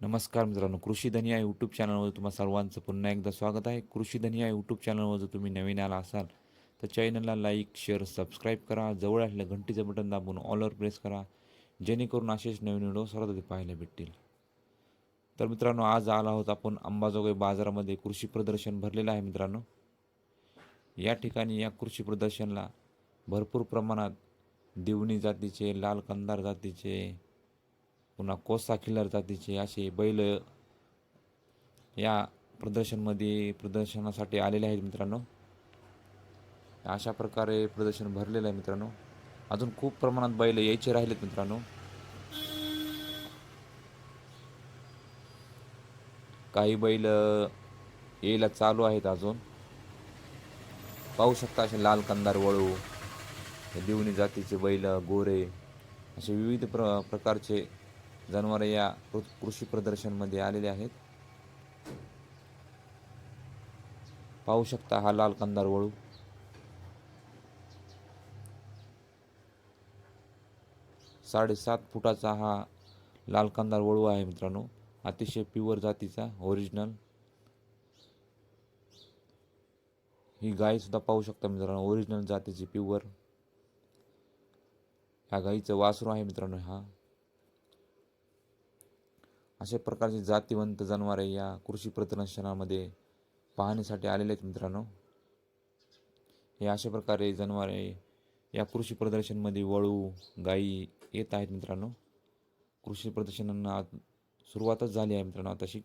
नमस्कार मित्रांनो कृषी धनी या यूट्यूब चॅनलवर तुम्हा सर्वांचं पुन्हा एकदा स्वागत आहे. कृषी धनी या यूट्यूब चॅनलवर जर तुम्ही नवीन आला असाल तर चॅनलला लाईक शेअर सबस्क्राईब करा. जवळ असलेलं घंटीचं बटन दाबून ऑलवर प्रेस करा. जेणेकरून असेच नवीन व्हिडिओ सर्वात आधी पाहायला भेटतील. तर मित्रांनो आज आला आहोत आपण अंबाजोगाई बाजारामध्ये कृषी प्रदर्शन भरलेलं आहे मित्रांनो. या ठिकाणी या कृषी प्रदर्शनला भरपूर प्रमाणात दिवणी जातीचे लाल कंदार जातीचे पुन्हा कोसा खिल्लार जातीचे असे बैल या प्रदर्शनमध्ये प्रदर्शनासाठी आलेले आहेत मित्रांनो. अशा प्रकारे प्रदर्शन भरलेलं आहे मित्रांनो. अजून खूप प्रमाणात बैल यायचे राहिलेत मित्रांनो. काही बैल यायला चालू आहेत अजून. पाहू शकता असे लाल कंदार वळू दिवणी जातीचे बैल गोरे असे विविध प्र प्रकारचे जनावरे या कृषी प्रदर्शनमध्ये आलेले आहेत. पाहू शकता हा लाल कंदार वळू. साडेसात फुटाचा हा लाल कंदार वळू आहे मित्रांनो. अतिशय प्युअर जातीचा ओरिजिनल ही गायसुद्धा पाहू शकता मित्रांनो ओरिजिनल जातीची प्युअर ह्या गाईचं वासरू आहे मित्रांनो हा. अशा प्रकारचे जातीवंत जनावरे या कृषी प्रदर्शनामध्ये पाहण्यासाठी आलेले आहेत मित्रांनो. हे अशा प्रकारे जनावरे या कृषी प्रदर्शनमध्ये वळू गाई येत आहेत मित्रांनो. कृषी प्रदर्शनांना सुरुवातच झाली आहे मित्रांनो तशी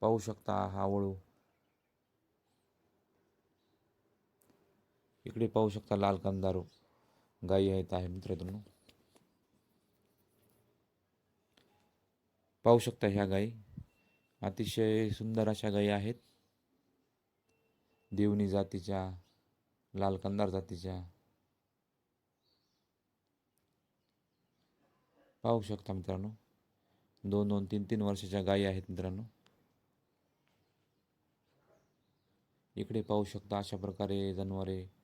पाहू शकता हा वळू. इकडे पाहू शकता लाल कंदारू गायी आहेत आहे मित्रांनो. पाहू शकता ह्या गायी. अतिशय सुंदर अशा गायी आहेत. देवणी जातीच्या लाल कंदार जातीच्या. पाहू शकता मित्रांनो दोन दोन तीन तीन वर्षाच्या गायी आहेत मित्रांनो. इकडे पाहू शकता अशा प्रकारे जनावरे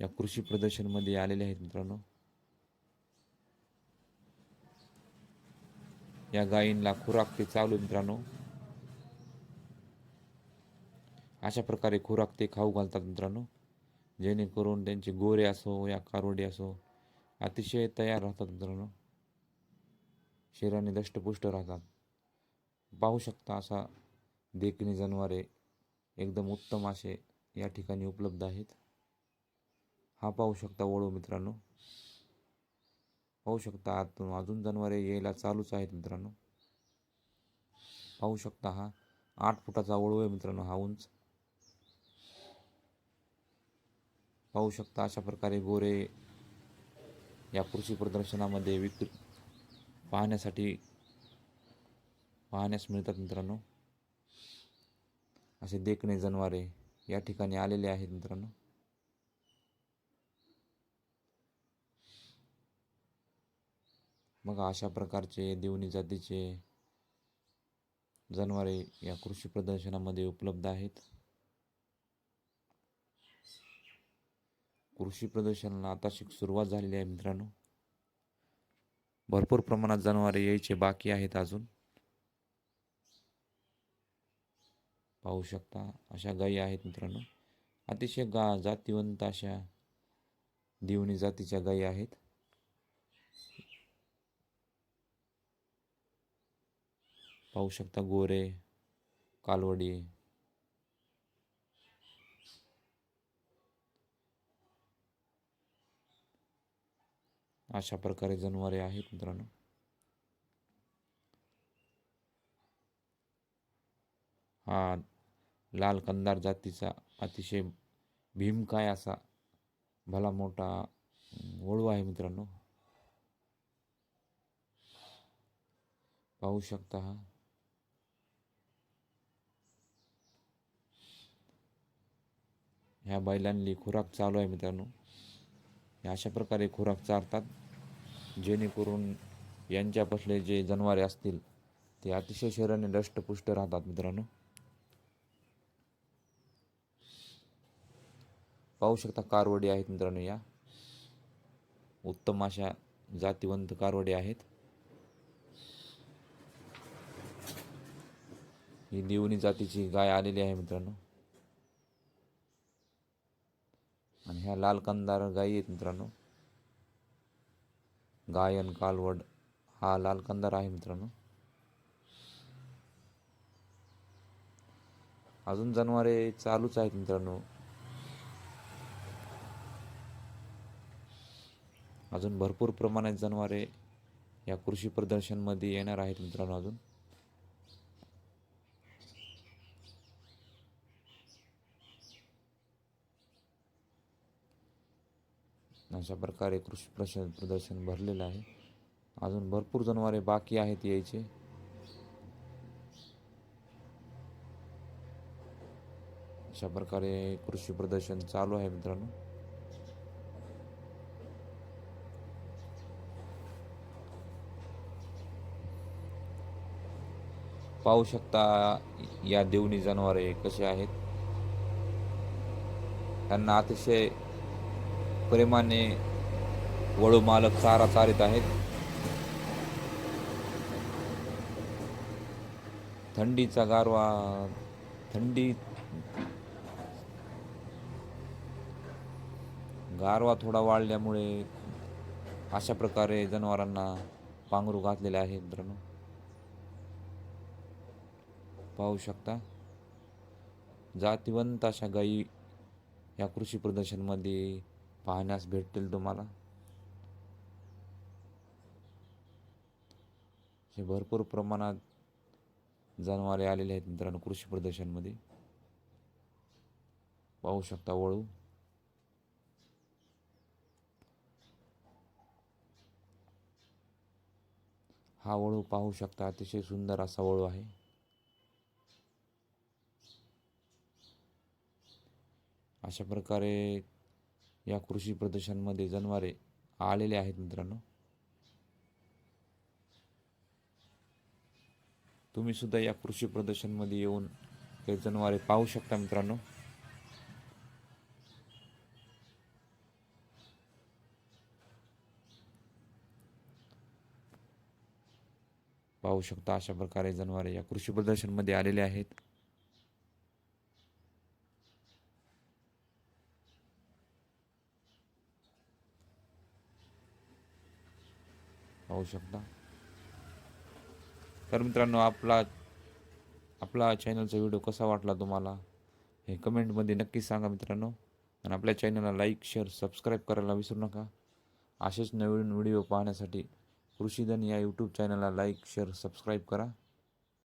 या कृषी प्रदर्शनमध्ये आलेले आहेत मित्रांनो. या गायींना खुराक ते चालू मित्रांनो. अशा प्रकारे खुराक ते खाऊ घालतात मित्रांनो. जेणेकरून त्यांचे गोरे असो या कारोडे असो अतिशय तयार राहतात मित्रांनो. शरीराने दष्टपुष्ट राहतात. पाहू शकता असा देखणी जनावरे एकदम उत्तम असे या ठिकाणी उपलब्ध आहेत. हा पाहू शकता वळू मित्रांनो. पाहू शकता आतून अजून जनावरे यायला चालूच आहेत मित्रांनो. पाहू शकता हा आठ फुटाचा वळू आहे मित्रांनो हा उंच. पाहू शकता अशा प्रकारे गोरे या कृषी प्रदर्शनामध्ये विक पाहण्यासाठी पाहण्यास मिळतात मित्रांनो. असे देखणे जनावरे या ठिकाणी आलेले आहेत मित्रांनो. मग अशा प्रकारचे देवणी जातीचे जनावरे या कृषी प्रदर्शनामध्ये उपलब्ध आहेत. कृषी प्रदर्शनाला आता शिक सुरुवात झालेली आहे मित्रांनो. भरपूर प्रमाणात जनावरे यायचे बाकी आहेत अजून. पाहू शकता अशा गायी आहेत मित्रांनो. अतिशय गा जातीवंत अशा दिवणी जातीच्या गायी आहेत. पाहू शकता गोरे कालवडी. अशा प्रकारे जनावरे आहेत मित्रांनो. हा लाल कंदार जातीचा अतिशय भीमकाय असा भला मोठा वळू आहे मित्रांनो. पाहू शकता हा. ह्या बैलांनी खुराक चालू आहे मित्रांनो. अशा प्रकारे खुराक चारतात. जेणेकरून यांच्यापासले जे जनावरे असतील ते अतिशय शरीराने दष्टपुष्ट राहतात मित्रांनो. पाहू शकता कारवडी आहेत मित्रांनो या. उत्तम अशा जातीवंत कारवडी आहेत. ही देवणी जातीची गाय आलेली आहे मित्रांनो. आणि ह्या लाल कंदार गायी आहेत मित्रांनो. गायन कालवड हा लाल कंदार आहे मित्रांनो. अजून जनावरे चालूच आहेत मित्रांनो. अजून भरपूर प्रमाणात जनावरे या कृषी प्रदर्शनमध्ये येणार आहेत मित्रांनो अजून. अशा प्रकारे कृषी प्रश- प्रदर्शन भरलेलं आहे. अजून भरपूर जनावरे बाकी आहेत यायचे. अशा प्रकारे कृषी प्रदर्शन चालू आहे मित्रांनो. पाहू शकता या देवणी जनावरे कसे आहेत. त्यांना अतिशय प्रेमाने वळू मालक चारा चारित आहेत. थंडीचा गारवा थंडी गारवा थोडा वाढल्यामुळे अशा प्रकारे जनावरांना पांघरू घातलेले आहेत मित्रांनो. पाहू शकता जातिवंत अशा गायी या कृषी प्रदर्शनमध्ये पाहण्यास भेटतील तुम्हाला. हे भरपूर प्रमाणात जनावरे आलेले आहेत मित्रांनो कृषी प्रदर्शनमध्ये. पाहू शकता वळू. हा वळू पाहू शकता अतिशय सुंदर असा वळू आहे. अशा प्रकारे या कृषी प्रदर्शनमध्ये जनावरे आलेले आहेत मित्रांनो. तुम्ही सुद्धा या कृषी प्रदर्शनमध्ये येऊन ते जनावरे पाहू शकता मित्रांनो. पाहू शकता अशा प्रकारे जनावरे या कृषी प्रदर्शनमध्ये आलेले आहेत. पाहू शकता. तर मित्रांनो आपला आपला चॅनलचा व्हिडिओ कसा वाटला तुम्हाला? हे कमेंटमध्ये नक्की सांगा मित्रांनो. आणि आपल्या चॅनलला लाईक शेअर सबस्क्राईब करायला विसरू नका. असेच नवीन व्हिडिओ पाहण्यासाठी कृषीधन या यूट्यूब चॅनलला लाईक शेअर सबस्क्राईब करा.